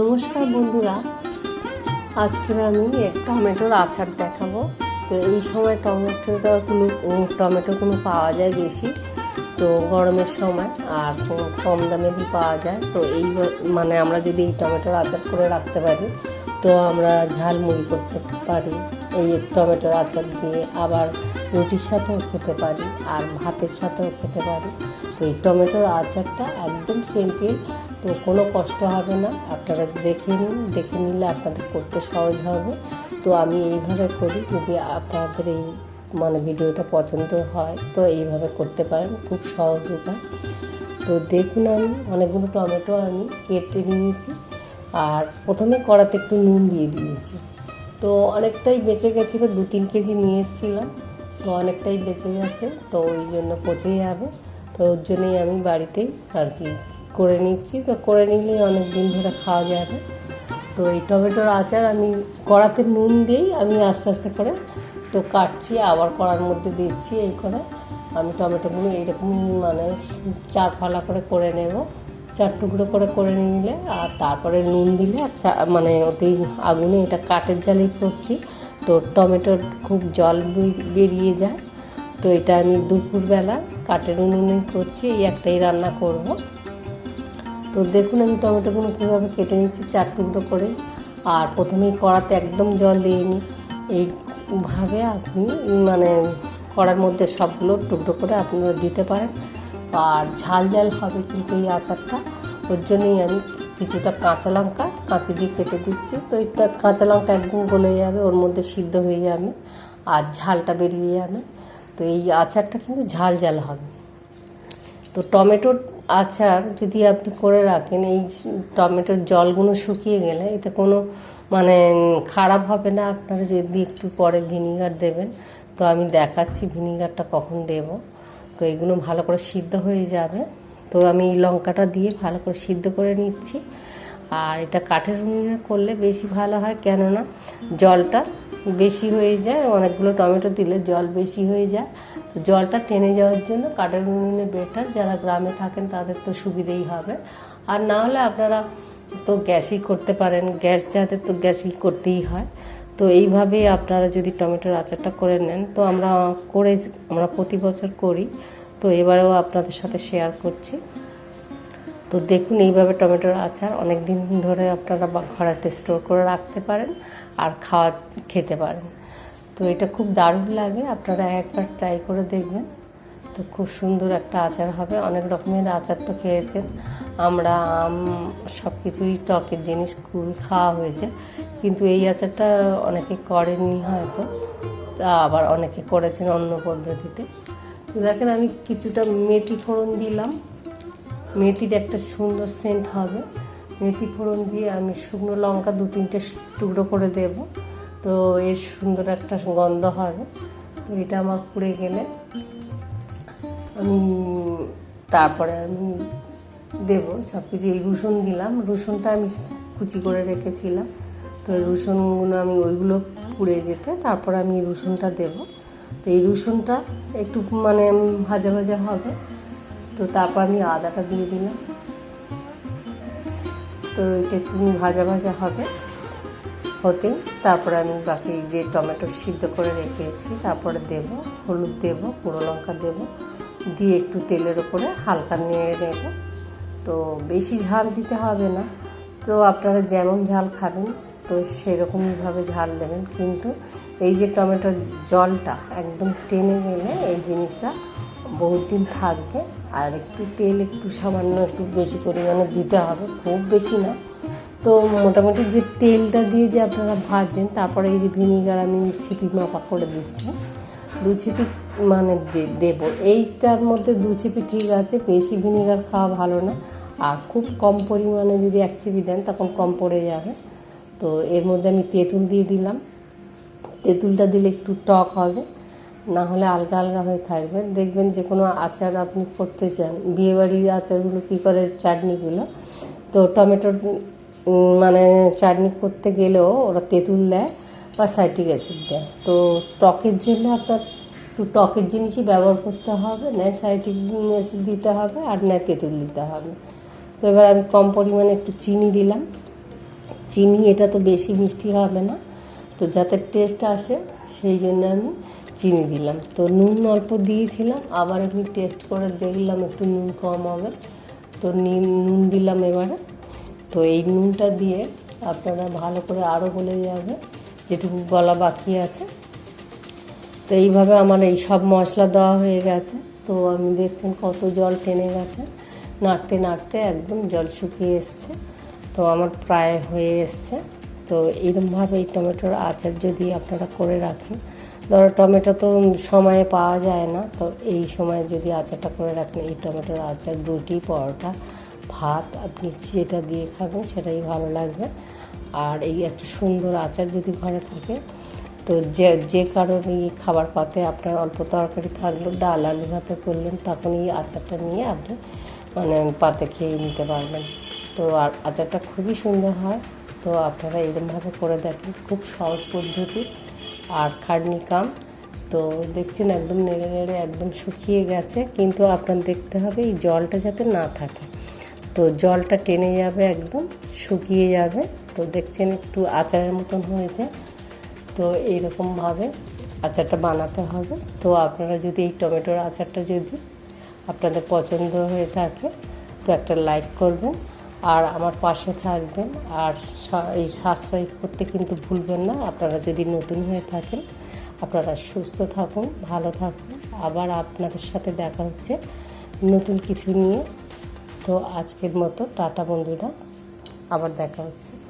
নমস্কার বন্ধুরা। আজকে আমি টমেটোর আচার দেখাবো। তো এই সময় টমেটোটাগুলো টমেটো কোনো পাওয়া যায় বেশি। তো গরমের সময় আর খুব কম দামেরই পাওয়া যায়। তো এই মানে আমরা যদি এই টমেটোর আচার করে রাখতে পারি, তো আমরা ঝাল মুড়ি করতে পারি। এই টমেটোর আচার দিয়ে আবার রুটির সাথেও খেতে পারি আর ভাতের সাথেও খেতে পারি। তো এই টমেটোর আচারটা একদম সিম্পল তো কোনো কষ্ট হবে না। আপনারা দেখে নিন, দেখে নিলে আপনাদের করতে সহজ হবে। তো আমি এইভাবে করি, যদি আপনাদের এই মানে ভিডিওটা পছন্দ হয়, তো এইভাবে করতে পারেন, খুব সহজ উপায়। তো দেখুন আমি, অনেকগুলো টমেটো আমি কেটে নিয়েছি। আর প্রথমে কড়াতে একটু নুন দিয়ে দিয়েছি। তো অনেকটাই বেঁচে গেছিল, দু তিন কেজি নিয়ে এসেছিলাম। তো অনেকটাই বেঁচে গেছে, তো ওই জন্য পচে যাবে। তো ওর জন্যই আমি বাড়িতেই আর কি করে নিচ্ছি। তো করে নিলেই অনেক দিন ধরে খাওয়া যাবে। তো এই টমেটোর আচার আমি কড়াতে নুন দিয়েই আমি আস্তে আস্তে করে তো কাটছি, আবার কড়ার মধ্যে দিচ্ছি এই করে। আমি টমেটোগুলো এইরকমই মানে চার ফালা করে করে নেব। চার টুকরো করে করে নিলে আর তারপরে নুন দিলে আচ্ছা মানে ওতেই আগুনে এটা কাঠের জালেই করছি। তো টমেটোর খুব জল বেরিয়ে যায়। তো এটা আমি দুপুরবেলা কাঠের উনুনে করছি, এই একটাই রান্না করব। তো দেখুন আমি টমেটোগুলো কীভাবে কেটে নিচ্ছি চার টুকরো করে। আর প্রথমেই কড়াতে একদম জল দিয়ে নিই। এইভাবে আপনি মানে কড়ার মধ্যে সবগুলো টুকরো করে আপনারা দিতে পারেন। আর ঝাল ঝাল হবে কিন্তু এই আচারটা। ওর জন্যই আমি কিছুটা কাঁচা লঙ্কা, কাঁচি দিয়ে কেটে দিচ্ছি। তো এটা কাঁচা লঙ্কা একদম গলে যাবে, ওর মধ্যে সিদ্ধ হয়ে যাবে। আর ঝালটা বেরিয়ে যাবে। তো এই আচারটা কিন্তু ঝাল ঝাল হবে। তো টমেটোর আচার যদি আপনি করে রাখেন, এই টমেটোর জলগুলো শুকিয়ে গেলে এতে কোনো মানে খারাপ হবে না। আপনারা যদি একটু পরে ভিনিগার দেবেন, তো আমি দেখাচ্ছি ভিনিগারটা কখন দেব। তো এগুলো ভালো করে সিদ্ধ হয়ে যাবে। তো আমি এই লঙ্কাটা দিয়ে ভালো করে সিদ্ধ করে নিচ্ছি। আর এটা কাঠের উনুনে করলে বেশি ভালো হয়, কেননা জলটা বেশি হয়ে যায়, অনেকগুলো টমেটো দিলে জল বেশি হয়ে যায়। তো জলটা টেনে যাওয়ার জন্য কাঠের উনুনে বেটার, যারা গ্রামে থাকেন তাদের তো সুবিধেই হবে। আর না হলে আপনারা তো গ্যাসই করতে পারেন, গ্যাস যাদের তো গ্যাসই করতেই হয়। তো এইভাবে আপনারা যদি টমেটোর আচারটা করে নেন, তো আমরা করে, আমরা প্রতি বছর করি। তো এবারেও আপনাদের সাথে শেয়ার করছি। তো দেখুন, এইভাবে টমেটোর আচার অনেক দিন ধরে আপনারা ঘরেতে স্টোর করে রাখতে পারেন আর খাওয়া, খেতে পারেন। তো এটা খুব দারুণ লাগে, আপনারা একবার ট্রাই করে দেখবেন। তো খুব সুন্দর একটা আচার হবে, অনেক রকমের আচার তো খেয়েছেন। আমরা, আম সব কিছুই টকের জিনিস, কুল খাওয়া হয়েছে। কিন্তু এই আচারটা অনেকে করেননি হয়তো, তা আবার অনেকে করেছেন অন্য পদ্ধতিতে। দেখেন, আমি কিছুটা মেথি ফোড়ন দিলাম। মেথির একটা সুন্দর সেন্ট হবে। মেথি ফোড়ন দিয়ে আমি শুকনো লঙ্কা দু তিনটে টুকরো করে দেব। তো এর সুন্দর একটা গন্ধ হবে। তো এটা আমার পুড়ে গেলে আমি তারপরে আমি দেব সব কিছু এই রসুন দিলাম। রসুনটা আমি কুচি করে রেখেছিলাম। তো রসুনগুলো আমি ওইগুলো পুড়ে যেতে তারপরে আমি রসুনটা দেব। তো এই রসুনটা একটু মানে ভাজা ভাজা হবে। তো তারপর আমি আদাটা দিয়ে দিলাম। তো এটা একটু ভাজা ভাজা হবে, হতে। তারপরে আমি বাকি যে টমেটো সিদ্ধ করে রেখেছি, তারপরে দেব, হলুদ দেব, গুঁড়ো লঙ্কা দেব, দিয়ে একটু তেলের ওপরে হালকা নেড়ে নেব। তো বেশি ঝাল দিতে হবে না। তো আপনারা যেমন ঝাল খাবেন, তো সেরকমভাবে ঝাল দেবেন। কিন্তু এই যে টমেটোর জলটা একদম টেনে গেলে এই জিনিসটা বহুত দিন থাকবে। আর একটু তেল একটু সামান্য একটু বেশি পরিমাণে দিতে হবে, খুব বেশি না। তো মোটামুটি যে তেলটা দিয়ে যে আপনারা ভাজেন, তারপরে এই যে ভিনিগার আমি ছিপি মাপা করে দিচ্ছি। দু ছিপি মানে দেবো। এইটার মধ্যে দু ছিপি ঠিক আছে, বেশি ভিনিগার খাওয়া ভালো না। আর খুব কম পরিমাণে যদি এক ছিপি দেন, তখন কম পড়ে যাবে। তো এর মধ্যে আমি তেঁতুল দিয়ে দিলাম। তেঁতুলটা দিলে একটু টক হবে। না হলে আলগা আলগা হয়ে থাকবে দেখবেন যে কোনো আচার আপনি করতে চান, বিয়েবাড়ির আচারগুলো কী করে চাটনিগুলো, তো টমেটোর মানে চাটনি করতে গেলেও ওরা তেঁতুল দেয় বা সাইট্রিক অ্যাসিড দেয়। তো টকের জন্য আপনার একটু টকের জিনিসই ব্যবহার করতে হবে নয় সাইট্রিক অ্যাসিড দিতে হবে আর নয় তেঁতুল দিতে হবে। তো এবার আমি কম পরিমাণে একটু চিনি দিলাম। চিনি, এটা তো বেশি মিষ্টি হবে না। তো যাতে টেস্ট আসে, সেই জন্য আমি চিনি দিলাম। তো নুন অল্প দিয়েছিলাম, আবার আমি টেস্ট করে দেখলাম একটু নুন কম হবে। তো নুন দিলাম এবারে। তো এই নুনটা দিয়ে আপনারা ভালো করে আরও গলে যাবে, যেটুকু গলা বাকি আছে। তো এইভাবে আমার এই সব মশলা দেওয়া হয়ে গেছে। তো আমি দেখছেন কত জল টেনে গেছে। নাড়তে নাড়তে একদম জল শুকিয়ে এসছে। তো আমার প্রায় হয়ে এসছে। তো এরমভাবে এই টমেটোর আচার যদি আপনারা করে রাখেন ধরো টমেটো তো সময়ে পাওয়া যায় না, তো এই সময় যদি আচারটা করে রাখেন, এই টমেটোর আচার, রুটি, পরোটা, ভাত আপনি যেটা দিয়ে খাবেন সেটাই ভালো লাগবে। আর এই একটা সুন্দর আচার যদি ঘরে থাকে, তো যে যে এই খাবার পাতে আপনার অল্প তরকারি থাকল, ডাল, আলু ভাতে করলেন, তখন এই আচারটা নিয়ে আপনি মানে পাতে খেয়ে নিতে পারবেন। তো আর আচারটা খুবই সুন্দর হয়, তো আপনারা এরকমভাবে করে দেখেন, খুব সহজ পদ্ধতি। আর খাটনি কাম। তো দেখছেন একদম নেড়ে নেড়ে একদম শুকিয়ে গেছে, কিন্তু আপনার দেখতে হবে এই জলটা যাতে না থাকে। তো জলটা টেনে যাবে একদম, শুকিয়ে যাবে। তো দেখছেন একটু আচারের মতন হয়েছে। তো এইরকমভাবে আচারটা বানাতে হবে। তো আপনারা যদি এই টমেটোর আচারটা যদি আপনাদের পছন্দ হয়ে থাকে, তো একটা লাইক করবেন। আর আমার পাশে থাকবেন। আর এই সাবস্ক্রাইব করতে কিন্তু ভুলবেন না। আপনারা যদি নতুন হয়ে থাকেন, আপনারা সুস্থ থাকুন, ভালো থাকুন। আবার আপনাদের সাথে দেখা হচ্ছে নতুন কিছু নিয়ে। তো আজকের মতো টাটা বন্ধুরা। আবার দেখা হচ্ছে।